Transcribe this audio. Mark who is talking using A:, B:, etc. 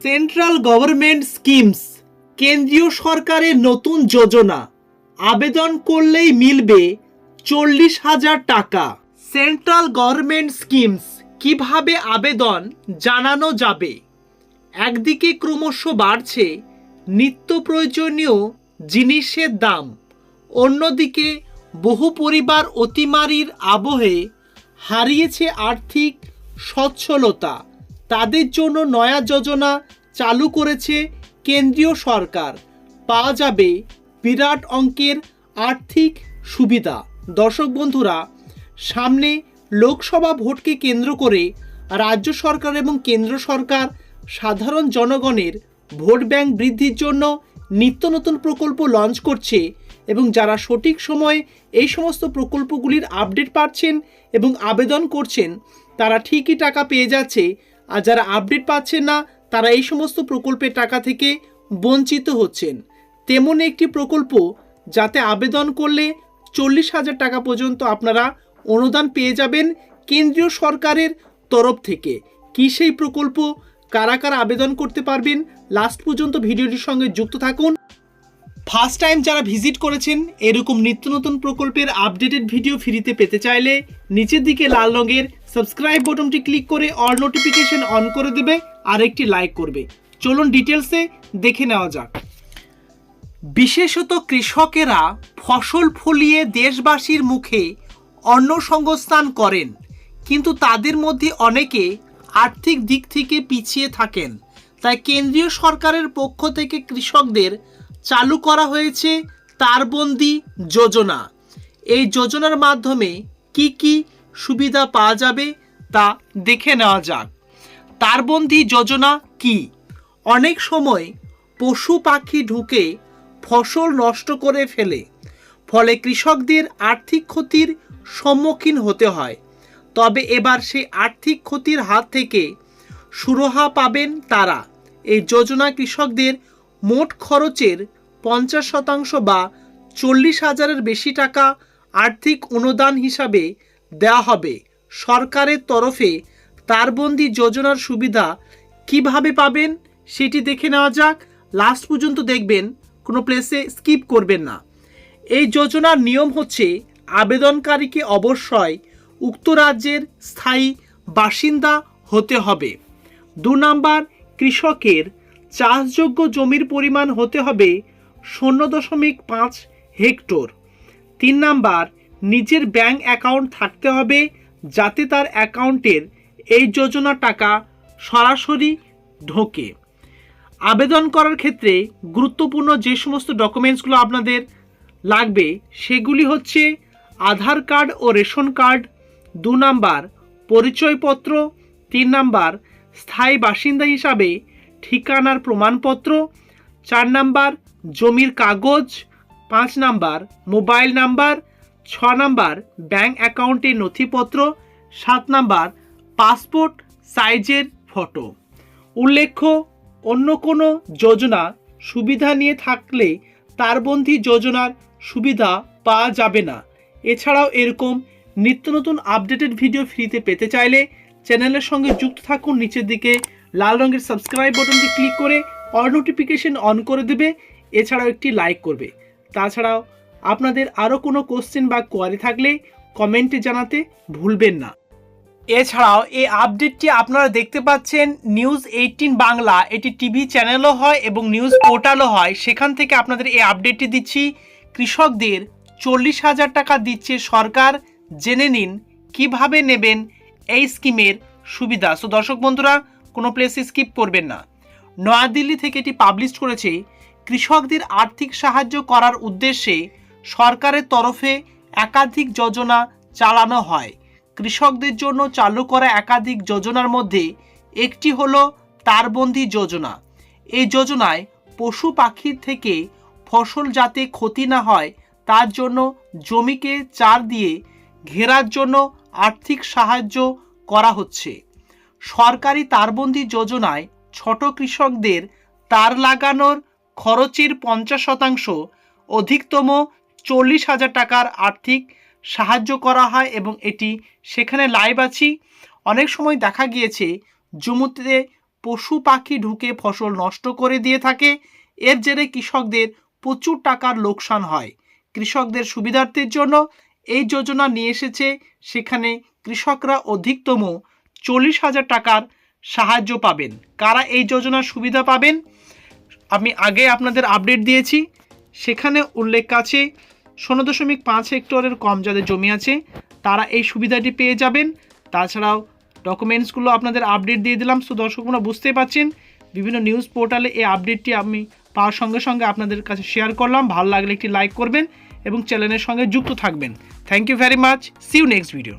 A: Central government schemes, কেন্দ্রীয় সরকারের নতুন যোজনা, আবেদন করলেই মিলবে চল্লিশ হাজার টাকা। সেন্ট্রাল গভর্নমেন্ট স্কিমস কীভাবে আবেদন জানানো যাবে? একদিকে ক্রমশ বাড়ছে নিত্য প্রয়োজনীয় জিনিসের দাম, অন্যদিকে বহু পরিবার অতিমারির আবহে হারিয়েছে আর্থিক সচ্ছলতা। তাদের জন্য নয়া যোজনা চালু করেছে কেন্দ্রীয় সরকার। পাওয়া যাবে বিরাট অঙ্কের আর্থিক সুবিধা। দর্শক বন্ধুরা, সামনে লোকসভা ভোটকে কেন্দ্র করে রাজ্য সরকার এবং কেন্দ্র সরকার সাধারণ জনগণের ভোট ব্যাংক বৃদ্ধির জন্য নিত্য নতুন প্রকল্প লঞ্চ করছে এবং যারা সঠিক সময়ে এই সমস্ত প্রকল্পগুলির আপডেট পাচ্ছেন এবং আবেদন করছেন, তারা ঠিকই টাকা পেয়ে যাচ্ছে আর যারা আপডেট পাচ্ছেন না, তারা এই সমস্ত প্রকল্পের টাকা থেকে বঞ্চিত হচ্ছেন। তেমন একটি প্রকল্প যাতে আবেদন করলে চল্লিশ হাজার টাকা পর্যন্ত আপনারা অনুদান পেয়ে যাবেন কেন্দ্রীয় সরকারের তরফ থেকে। কী সেই প্রকল্প? কারা কারা আবেদন করতে পারবেন? লাস্ট পর্যন্ত ভিডিওটির সঙ্গে যুক্ত থাকুন। ফার্স্ট টাইম যারা ভিজিট করেছেন, এরকম নিত্য নতুন প্রকল্পের আপডেটেড ভিডিও ফ্রিতে পেতে চাইলে নিচের দিকে লাল রঙের সাবস্ক্রাইব বটনটি ক্লিক করে অল নোটিফিকেশন অন করে দেবে আর একটি লাইক করবে। চলুন ডিটেলসে দেখে নেওয়া যাক। বিশেষত কৃষকেরা ফসল ফলিয়ে দেশবাসীর মুখে অন্ন সংস্থান করেন, কিন্তু তাদের মধ্যে অনেকে আর্থিক দিক থেকে পিছিয়ে থাকেন। তাই কেন্দ্রীয় সরকারের পক্ষ থেকে কৃষকদের চালু করা হয়েছে তারবন্দি যোজনা। এই যোজনার মাধ্যমে কি কি সুবিধা পাওয়া যাবে তা দেখে নেওয়া যাক। তারবন্দি যোজনা কি? অনেক সময় পশু পাখি ঢুকে ফসল নষ্ট করে ফেলে, ফলে কৃষকদের আর্থিক ক্ষতির সম্মুখীন হতে হয়। তবে এবার সেই আর্থিক ক্ষতির হাত থেকে সুরহা পাবেন তারা। এই যোজনা কৃষকদের মোট খরচের পঞ্চাশ শতাংশ বা চল্লিশ হাজারের বেশি টাকা আর্থিক অনুদান হিসাবে দেওয়া হবে। সরকারের তরফে তারবন্দি যোজনার সুবিধা কীভাবে পাবেন সেটি দেখে নেওয়া যাক। লাস্ট পর্যন্ত দেখবেন, কোনো প্লেসে স্কিপ করবেন না। এই যোজনার নিয়ম হচ্ছে, আবেদনকারীকে অবশ্যই উক্ত রাজ্যের স্থায়ী বাসিন্দা হতে হবে। দু নাম্বার কৃষকের চাষযোগ্য জমির পরিমাণ হতে হবে শূন্য দশমিক পাঁচ হেক্টর। তিন নাম্বার, নিজের ব্যাংক অ্যাকাউন্ট থাকতে হবে যাতে তার অ্যাকাউন্টের এই যোজনা টাকা সরাসরি ঢোকে। আবেদন করার ক্ষেত্রে গুরুত্বপূর্ণ যে সমস্ত ডকুমেন্টসগুলো আপনাদের লাগবে সেগুলি হচ্ছে আধার কার্ড ও রেশন কার্ড, দু নাম্বার, পরিচয়পত্র, তিন নাম্বার স্থায়ী বাসিন্দা হিসাবে ঠিকানার প্রমাণপত্র, চার নাম্বার জমির কাগজ, পাঁচ নাম্বার মোবাইল নাম্বার, ছ নাম্বার ব্যাংক অ্যাকাউন্টের নথিপত্র, সাত নাম্বার পাসপোর্ট সাইজের ফটো। উল্লেখ্য, অন্য কোনো যোজনা সুবিধা নিয়ে থাকলে তারবন্ধী যোজনার সুবিধা পাওয়া যাবে না। এছাড়াও এরকম নিত্য নতুন আপডেটেড ভিডিও ফ্রিতে পেতে চাইলে চ্যানেলের সঙ্গে যুক্ত থাকুন, নিচের দিকে লাল রঙের সাবস্ক্রাইব বাটনটি ক্লিক করে অল নোটিফিকেশন অন করে দেবে, এছাড়াও একটি লাইক করবে। তাছাড়াও আপনাদের আরও কোনো কোশ্চেন বা কোয়ারি থাকলে কমেন্টে জানাতে ভুলবেন না। এছাড়াও এই আপডেটটি আপনারা দেখতে পাচ্ছেন নিউজ এইটিন বাংলা, এটি টিভি চ্যানেলও হয় এবং নিউজ পোর্টালও হয়। সেখান থেকে আপনাদের এই আপডেটটি দিচ্ছি। কৃষকদের চল্লিশ হাজার টাকা দিচ্ছে সরকার। জেনে নিন, কীভাবে নেবেন এই স্কিমের সুবিধা। সো দর্শক বন্ধুরা, কোনো প্লেসে স্কিপ করবেন না। নয়াদিল্লি থেকে এটি পাবলিশ করেছে। কৃষকদের আর্থিক সাহায্য করার উদ্দেশ্যে সরকারের তরফে একাধিক যোজনা চালানো হয়। কৃষকদের জন্য চালু করা একাধিক যোজনার মধ্যে একটি হলো তারবন্দি যোজনা। এই যোজনায় পশু পাখির থেকে ফসল যাতে ক্ষতি না হয়, তার জন্য জমিকে চার দিয়ে ঘেরার জন্য আর্থিক সাহায্য করা হচ্ছে। সরকারি তারবন্দি যোজনায় ছোট কৃষকদের তার লাগানোর খরচের পঞ্চাশ শতাংশ, অধিকতম চল্লিশ হাজার টাকার আর্থিক সাহায্য করা হয় এবং এটি সেখানে লাইভ আছি। অনেক সময় দেখা গিয়েছে, জমিতে পশু পাখি ঢুকে ফসল নষ্ট করে দিয়ে থাকে। এর জেরে কৃষকদের প্রচুর টাকার লোকসান হয়। কৃষকদের সুবিধার্থের জন্য এই যোজনা নিয়ে এসেছে। সেখানে কৃষকরা অধিকতম চল্লিশ হাজার টাকার সাহায্য পাবেন। কারা এই যোজনার সুবিধা পাবেন? আমি আগে আপনাদের আপডেট দিয়েছি। সেখানে উল্লেখ আছে, ষোলো দশমিক পাঁচ হেক্টরের কম যাদের জমি আছে, তারা এই সুবিধাটি পেয়ে যাবেন। তাছাড়াও ডকুমেন্টসগুলো আপনাদের আপডেট দিয়ে দিলাম। সো দর্শকরা বুঝতেই পারছেন, বিভিন্ন নিউজ পোর্টালে এই আপডেটটি আমি পাওয়ার সঙ্গে সঙ্গে আপনাদের কাছে শেয়ার করলাম। ভালো লাগলে একটি লাইক করবেন। এবং চ্যানেলের সঙ্গে যুক্ত থাকবেন। Thank you very much see you next video